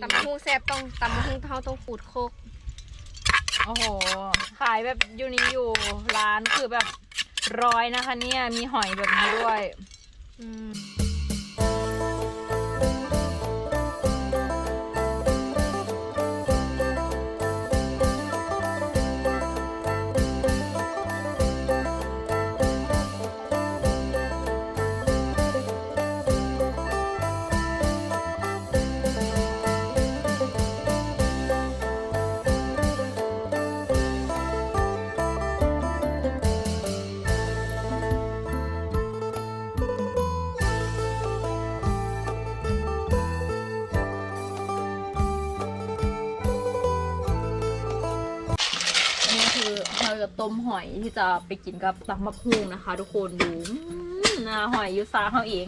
ตำมะฮุงแซ่บต้องตำมะฮุงเท่าต้องขูดโคก โอ้โห ขายแบบอยู่นี้อยู่ร้านคือแบบร้อยนะคะเนี่ย มีหอยแบบนี้ด้วย อืม เราจะต้มหอยที่จะไปกินกับตักมะพุงนะคะ ทุกคนดูนะหอยยูซาเขาเอง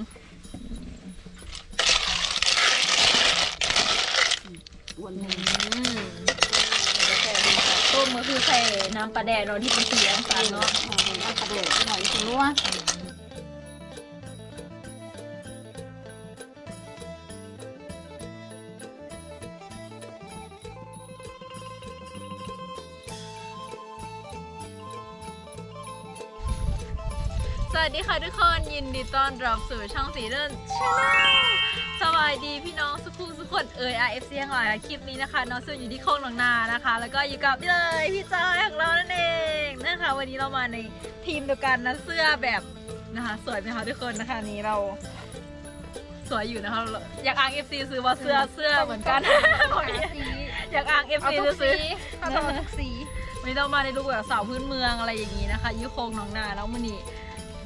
วนต้มก็คือใส่น้ำปลาแดดเราที่เป็นสีน้ำตาลเนาะน้ำปลาแดดหน่อยสินัว สวัสดีค่ะทุกคนยินดีต้อนรับสู่ช่องสีเดินชาแนลสวัสดีพี่น้องสุขุมสุขคนเอ่ย RFC ทั้งหลายคลิปนี้นะคะน้องซึ่งอยู่ที่โคกหนองนานะคะ แล้วก็อยู่กับนี่เลยพี่จอยของเรานั่นเองนะคะวันนี้เรามาในทีมเดียวกันนะเสื้อแบบนะคะ สวยไหมคะทุกคนนะคะนี้เรา สวยอยู่นะคะอยากอ้าง FC ซื้อว่าเสื้อเสื้อเหมือนกัน อยากอ้างเอา FC ทุกซื้อสีเอาต้องเอาทุกสีวันนี้เรามาในรูปแบบสาวพื้นเมืองอะไรอย่างนี้นะคะยุโคงน้องนาแล้วมือนี้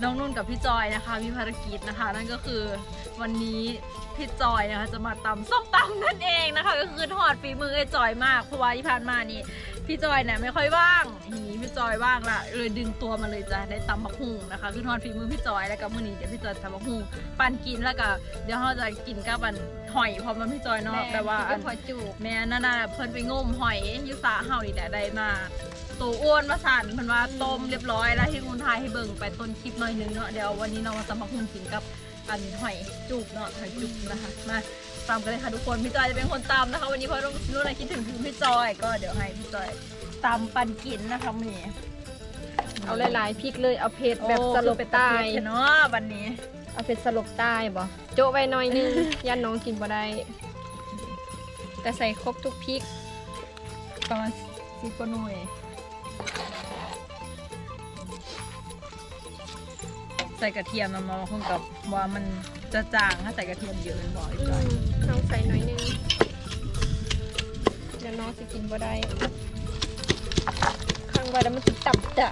น้องนุ่นกับพี่จอยนะคะ มีภารกิจนะคะ นั่นก็คือวันนี้พี่จอยนะคะจะมาตำส้มตำนั่นเองนะคะ ก็คือทอดฝีมือไอ้จอยมากเพราะว่าที่ผ่านมานี่พี่จอยเนี่ยไม่ค่อยว่างทีนี้พี่จอยว่างละเลยดึงตัวมาเลยจ้ะได้ตำบักหุ่งนะคะคือทอดฝีมือพี่จอยแล้วก็มื้อนี้เดี๋ยวพี่จอยทำบักหุ่งปั่นกินแล้วก็เดี๋ยวเราจะกินกับอันหอยเพราะมันพี่จอยเนาะแบบว่าอัเป็นนหอยจูบแม่นั่นน่ะเพิ่นไปงมหอยอยุสาเฮานี่แหละได้มา ตัวอ้วนมาสั่นเพิ่นว่าต้มเรียบร้อยแล้วที่คุณทายให้เบิ่งไปต้นคลิปหน่อยหนึงเนาะเดี๋ยววันนี้เรามาตำบักหุ่งกินกับอันหอยจุกเนาะหอยจุกนะคะมาตามกันเลยค่ะทุกคนพี่จอยจะเป็นคนตำนะคะ วันนี้เพราะรู้อะไรคิดถึงคือพี่จอยก็เดี๋ยวให้พี่จอยตำปันกินนะคะมื้อนี้เอาหลายๆพริกเลยเอาเผ็ดแบบสลบใต้เนาะวันนี้ เอาเผ็ดสลบใต้บ่โจะไว้หน่อยนึงยันน้องกินบ่ได้ แต่ใส่ครบทุกพริกประมาณสิบกว่าหน่วย ใส่กระเทียมมามาคงกับว่ามันจะจางถ้าใส่กระเทียมเยอะมันบอกอีกอืจอยเอาใส่หน่อยนึงยันน้องสิกินบ่ได้ข้างไว้แล้วมันสิตับจ๋า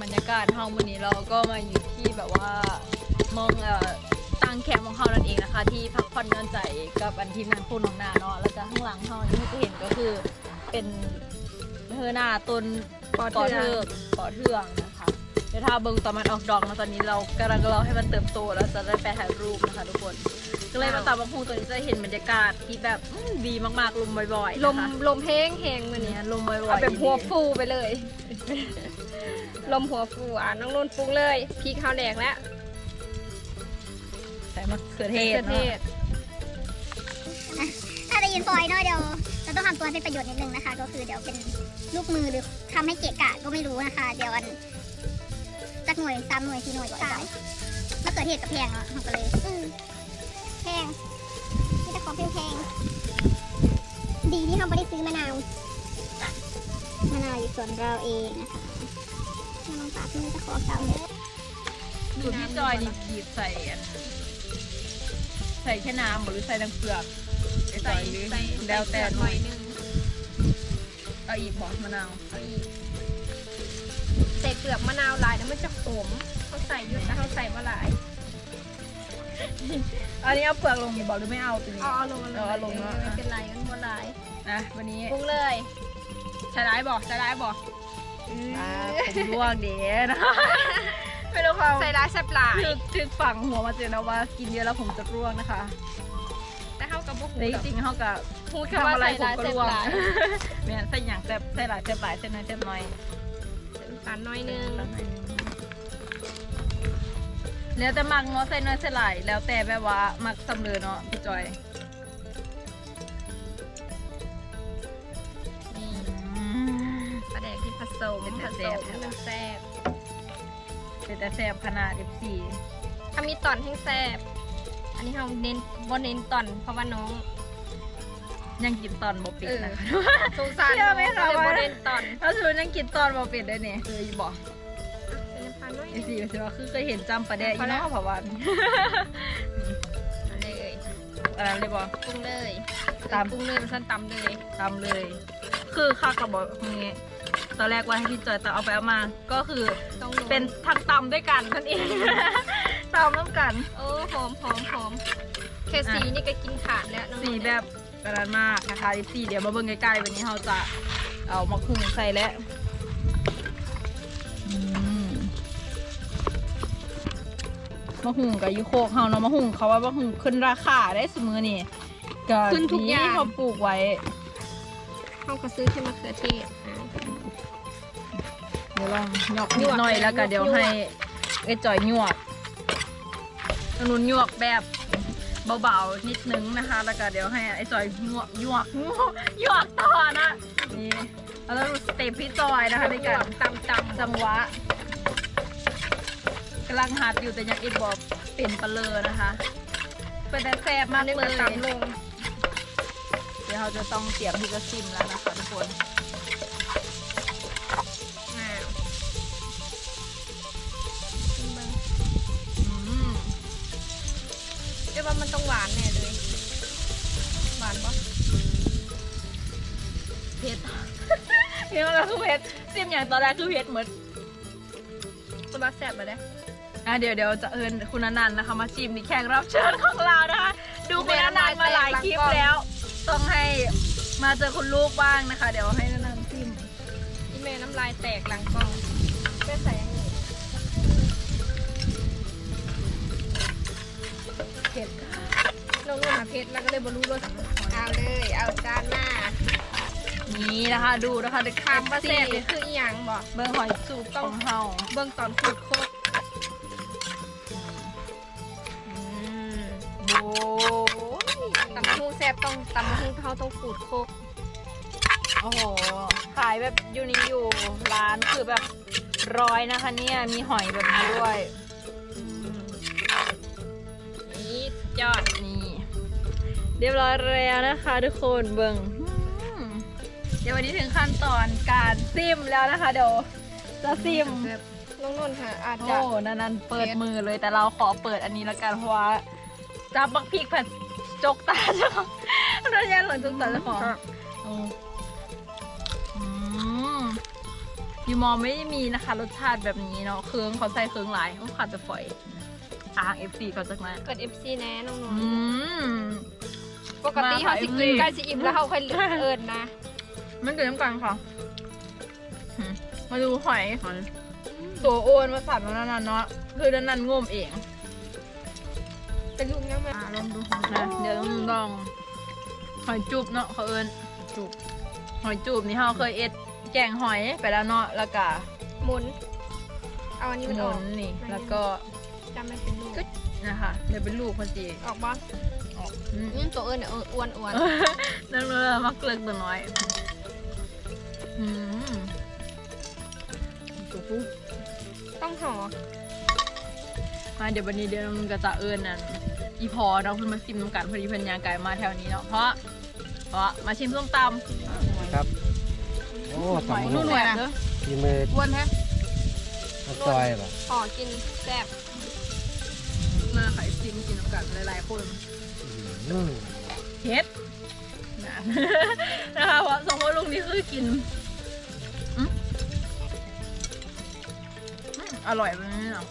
บรรยากาศห้องวันนี้เราก็มาอยู่ที่แบบว่า มองเอ่อตั้งแคมป์ของเขานั่นเองนะคะ ที่พักผ่อนหย่อนใจกับอันทีมงานคู่น้องนาเนาะแล้วก็ข้างหลังเขาที่จะเห็นก็คือเป็นเธอหน้าต้นปอปอเทืเทืออกปอเทืองนะคะเดี๋ยวถ้าเบิ่งตอนมันออกดอกนะตอนนี้เรากำลังรอให้มันเติบโตแล้วจะได้ไปถ่ายรูปนะคะทุกคนก็เลยมาตามบางพูตัวนี้จะเห็นบรรยากาศที่แบบอืมดีมากๆลมบ่อยๆลนะมคะลมแห้งแห้งมือเนี่นี้ยลมบ่อยๆเอาแบบหัวดีฟูไปเลย ลมหัวฟูอะน้องนุ่นปรุงเลยพริกข้าวแดกแล้วใส่มะเขือเทศมะเขือเทเนาะศถ้าได้ยินฟอยเนาะเดี๋ยวจะต้องทำตัวให้เป็นประโยชน์นิดนึงนะคะ ก็คือเดี๋ยวเป็นลูกมือหรือทำให้เกะกะก็ไม่รู้นะคะ เดี๋ยวอันจักหน่วยสามหน่วยสี่หน่วยก่อนจ้ะมะเขือเทศกับแพงเนาะมันก็เลยอืมแพงนี่จะขอแพงแพงๆดีที่เราไม่ได้ซื้อมะนาวมะนาวอยู่สวนเราเองนะคะน้องปลาที่นี่จะขอเก่าเลยดูพี่จอยนี่บีบใส่อัน ใส่แค่น้ำหรือใส่น้ำเปลือกไอ้จใส่อยหรือใส่แล้วแต่หน่อยนึงเอาอีกบอกมะนาวเอาอีกใส่เปลือกมะนาวหลายแล้วมันจะขมเขาใส่เยอะนะเขาใส่มาหลาย อันนี้เอาเปลือกลงอยู่บอกหรือไม่เอาตัวนี้เอาเอาลงเอาเอาลงเนอะไม่เป็นไรมันบ่หลายนะวันนี้ปรุงเลยใช้ได้บอกใช้ได้บอกอ่าผมลวกเดี๋ยวนะ ไม่รู้ความใส่ร้ายแซ่บหลายถึกถึกฝั่งหัวมาเจอนะว่ากินเยอะแล้วผมจะร่วงนะคะ แต่เข้ากับบ่ฮู้แต่จดอกริงๆเขาก็ฮู้แค่ว่าทำอะไรใส่ผมหลายก็เส้นรวมหลายแม่นใส่อย่างแซ่บใส่หลายแซ่บหลายเส้นน้อยแซ่บน้อยใส่น้ำตาลน้อยนึงแล้วแต่มักเนาะใส่น้อยใส่หลายแล้วแต่แบบว่ามักสำเร็จเนาะพี่จอยนี่ปลาแดกที่ผสมเป็นผแต่สแซ่บมให้มันแซ่บ เป็นแต่แซ่บขนาด F4 ถ้ามีตอนให้แซ่บอันนี้เราเน้นบ่เน้นตอนเพราะว่าน้องยังกินตอนบ่ปิดเออนะคะสงสารเชื่น้อองไหมก็คะเลยว่าบ่เน้นตอนถ้าสมมติยังกินตอนบ่ปิดได้เนี่ยเคยบอกใส่น้ำตาลน้อยไอนึงซีก็จะว่าคือเคยเห็นจำประเดี๋ยวพออีแล้วน้องเพราะว่าเอาเลยอันนั้นเลยบอกปรุงเลยตามปรุงเลยมันสั้นตำเลยตามเลย คือข้ากับบอกนี้ ตอนแรกว่าให้พี่จอยแต่เอาไปเอามา ก็คือต้องเป็นทั้งตำด้วยกันนั่นเองตำน้ำกัน โอ้หอมหอมหอมแค่สีนี่ก็กินขาดแล้วน้องสีแบบกระดานมากนะคะสีเดี๋ยวมาเบิ่งใกล้ๆวันนี้เราจะเอามะฮุ่งใส่แล้วอืมมะฮุ่งกับยูโคกเฮาเนาะมะฮุ่งเขาว่ามะฮุ่งขึ้นราคาได้สมือนี่ก็ขึ้นทุกอย่างที่เขาปลูกไว้เขาก็ซื้อแค่มะเขือเทศอะเดี๋ยวลองหยอกนิดหน่อยแล้วก็เดี๋ยวให้ไอ้จอยหยวกอันนุนหยวกแบบเบาๆนิดนึงนะคะ แล้วก็เดี๋ยวให้ไอ้จอยหยวกหยวกหยวกหยวกต่อนะนี่แล้วเราดูสเต็ปพี่จอยนะคะในการตำตำจังหวะกำลังหัดอยู่แต่ยังอิดบอกเป็นปลาเลอนะคะเป็นแต่แซ่บมากเลยตำลงเดี๋ยวเราจะต้องเตรียมที่จะซิมแล้วนะคะทุกคน เรียกว่ามันต้องหวานแน่เลย หวานปะเผ็ดนี่มันก็คือเผ็ดซิมอย่างตอนแรกคือเผ็ดเหมือนสบักแซ่บมาได้อะเดี๋ยวเดี๋ยวจะเอิญคุณอนันต์นะคะมาชิมนี่แขกรับเชิญของเรานะคะ ดูคุณอนันต์มาหลายคลิปแล้ว ต้องให้มาเจอคุณลูกบ้างนะคะ เดี๋ยวให้อนันต์ชิมที่แม่น้ำลายแตกหลังกล้องแม่ใส่อันนี้ เผ็ดลงนู่นหาเพชรแล้วก็เลยบรรลุรสเอาเลย เอาจานหน้า นี่นะคะดูนะคะเด็กคำว่าแซ่บนี่คืออีหยังบอกเบื้องหอยสูบของเฮาเบื้องตอนขูดโคกโอ้ตำมะฮุ่งแซ่บต้องตำมะฮุ่งเขาต้องขูดโคกโอ้โห ขายแบบอยู่นี่อยู่ร้านคือแบบร้อยนะคะเนี่ย มีหอยแบบนี้ด้วย ยอดนี่เรียบร้อยแล้วนะคะทุกคนเบิ่งอืมเดี๋ยววันนี้ถึงขั้นตอนการซิมแล้วนะคะ เดี๋ยวจะซิมลงนุ่นค่ะอาจโอ้จะนันนันเปิดมือเลยแต่เราขอเปิดอันนี้ละกันเพราะว่าจับบักพริกผัดจกตาเจ้าของเราแย่หล่นจกตาเจ้าของอืมอืมยูมอไม่ได้มีนะคะ รสชาติแบบนี้เนาะเครื่องเขาใส่เครื่องหลายเขาขาดจะฝอย อ่างเอฟซีเขาจากนั้นเกิด FC แน่น้องนุ่นอืมปกติมาค่ะเขาสิ FC กินใกล้สิอิ่มแล้วเขาค่อยเอิญนะมันเกิดน้ำกันค่ะอืมมาดูหอยตัวโอนมาสับแล้วนันเนาะคือนันนันงมเองเป็นลูกยังไงอ่าลองดูนะเดี๋ยวต้องลองหอยจูบเนาะเขาเอิญจูบหอยจูบนี่เราเคยเอ็ดแกงหอยไปแล้วเนาะแล้วก็หมุน เอาอันนี้หมันอมุอกนนี่ แล้วก็จำไม่เป็นลู กนะคะเดี๋ยวเป็นลูกพอดีออกบ้างออกอืมนี่ตัวเอิญเนี่ยเอออ้วนอ้วนนั่งเรือมาเกลือกตัวน้อยอืมตัวผู้ต้องห่อมาเดี๋ยววันนี้เดี๋ยวมึงก็จะเอิญนั่นอีพอเราเพิ่งมาชิมน้ำกันพอดีเพิ่นยางไก่มาแถวนี้เนาะเพราะเพราะมาชิมส้มตำครับโอ้หสออยงนุ่นุ่นนหน่อยเด้อมีมืออ้วนแท้น้ำจอยป่ะห่อกินแซ่บ มาขายซิมกินกันหลายๆคนอืมเฮ็ดนะนะคะเพราะสองคนลุงนี่คือกินอืมอืมอร่อยแบบนี้เนาะ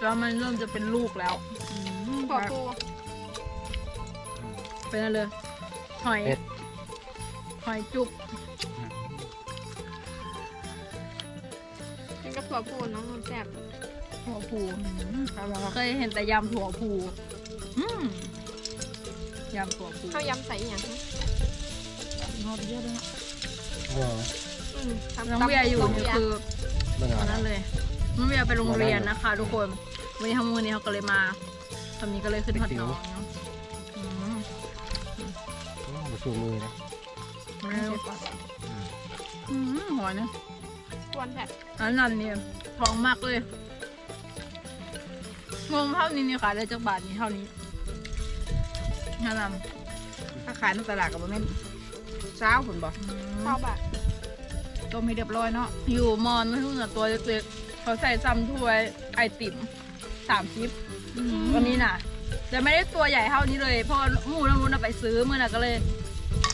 แล้วมันเริ่มจะเป็นลูกแล้วขอปูเป็นอะไรเลยหอยเผ็ดหอยจุบกินกับถั่วปูน้องนุ่นแซ่บ ถั่วพูเคยเห็นแต่ยำถั่วพูอืมยำตัวปูข้าวยำใส่อหย่างงอไปเยอะด้วยนะเอออืมทำน้องเบียร์อยู่น้งนี่เบียร์คือเบิ่งตอเอานนั้นเลยน้องเบียร์ไปโรงเรียนนะคะ ทุกคนวันนี้ทำมือนี้เขาก็เลยมาทำนี้ก็เลยขึ้นพัดน้องเนาะอืมมาชูมือนะเร็วอืมหอยนะวันแผดอันนั้นเนี่ยท้องมากเลย งงเท่านี้นี่ขายได้จากบาทนี้เท่านี้นั่นน่ะถ้าขายในตลาดก็บ่แม่นเช้าผลบ่ข้าวบาทต้มให้เรียบร้อยเนาะอยู่มอนไม่รู้น่ะตัวเล็กๆเขาใส่ซ้ำถ้วยไอติมสามชิปวันนี้น่ะแต่ไม่ได้ตัวใหญ่เท่านี้เลยเพราะว่าหมูน้ำรุนนะไปซื้อเมื่อน่ะก็เลย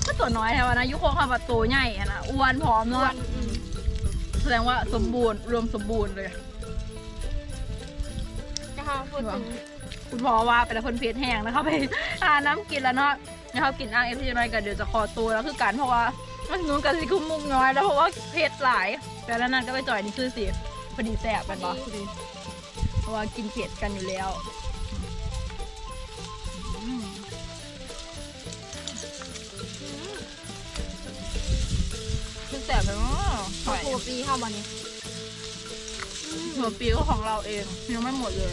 ก็ตัวน้อยแถวนะยุคโคงคำว่าตัวใหญ่อะนะอ้วนผอมอ้เนาะวนอืมแสดงว่าสมบูรณ์รวมสมบูรณ์เลย ก็ข้าวพูดถึงคุณพ่อว่าไปแล้วคนเพจแห้งนะคะไปหาน้ำกินแล้วเนาะนะครับกินอ่างเอฟซีน้อยกันเดี๋ยวจะคอตัวแล้วคือกันเพราะว่ามันนู้นกันสิคุมมุกน้อยแล้วเพราะว่าเพจหลายแต่แล้วนั้นก็ไปจ่อยนี่คือสิพอดีแสบกันบอพอดีเพราะว่ากินเผ็ดกันอยู่แล้วอืมคือแสบเลยเนาะหข้าวอยโพปีข้าววันนี้หัวปีก็ของเราเองยังไม่หมดเลย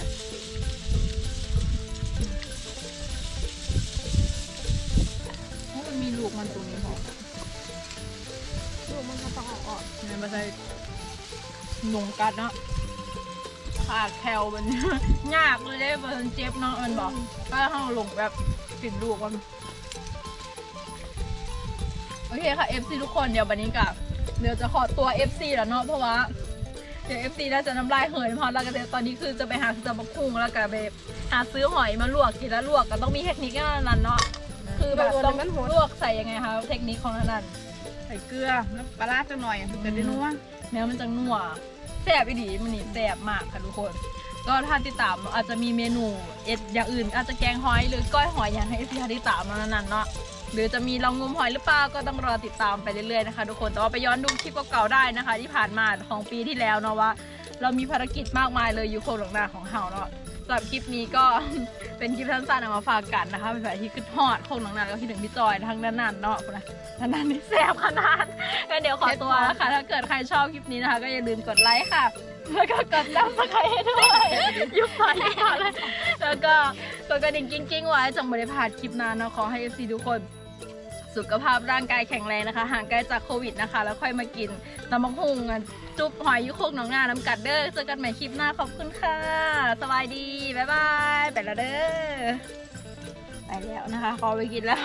มันมีลูกมันตรงนี้พอลูกมันก็ต้องออกออกเนี่ยมาใส่หนงกัดเนาะขาดแคลมัน ยากเลยได้มันเจ็บเนาะมันบอกก็ห้เราลงแบบติดลูกมันโอเคค่ะ FC ทุกคนเดี๋ยววันนี้กับเดี๋ยวจะขอตัว FC แล้วเนาะเพราะว่าเดี๋ยว FC น่าจะน้ำลายเหินพอแล้วก็เดี๋ยวตอนนี้คือจะไปหาซื้อมะคุงแล้วก็ไปหาซื้อหอยมาลวกกินแล้วลวกก็ต้องมีเทคนิคกันั้นเนาะ คือแบบต้องลวกใส่ยังไงคะเทคนิคของนั้นใส่เกลือน้ำปลาร้าจังหน่อยถึงจะได้นัวแม้มันจะนัวแซ่บอีดีมันนี่แซ่บมากค่ะทุกคน ก็ถ้าติดตามอาจจะมีเมนูเอ็ดอย่างอื่น อาจจะแกงหอยหรือก้อยหอยอย่างให้พี่ติดตามมานั้นๆเนาะหรือจะมีลองงมหอยหรือเปล่าก็ต้องรอติดตามไปเรื่อยๆนะคะทุกคนแต่ว่าไปย้อนดูคลิปเก่าๆได้นะคะ ที่ผ่านมาของปีที่แล้วเนาะว่า เรามีภารกิจมากมายเลยอยู่โคหลงนาของเฮาเนาะ สำหรับคลิปนี้ก็ เป็นคลิปสั้นๆเอามาฝากกันนะคะเป็นแบบที่ขึ้นฮอดโคหลงนาแล้วก็คิดถึงพี่จอยทั้งนั้นๆเนาะนะนั้นๆนี่แซ่บขนาดก็เดี๋ยวขอตัวแล้วค่ะถ้าเกิดใครชอบคลิปนี้นะคะ ก็อย่าลืมกดไลค์ค่ะ แล้วก็กดดับสไครต์ให้ด้วยยุบไปค่ะแล้วก็กดกระดิ่งกิ้งๆไว้จะไม่ได้พลาดคลิปหนานเนาะขอให้ FC ทุกคน สุขภาพร่างกายแข็งแรงนะคะ ห่างไกลจากโควิดนะคะ แล้วค่อยมากินตำบักหุ่งจุ๊บหอยยุโคกหนองงาน้ำกัดเด้อเจอกันใหม่คลิปหน้าขอบคุณค่ะ สบายดี บ๊ายบาย ไปแล้วเด้อไปแล้วนะคะขอไปกินแล้ว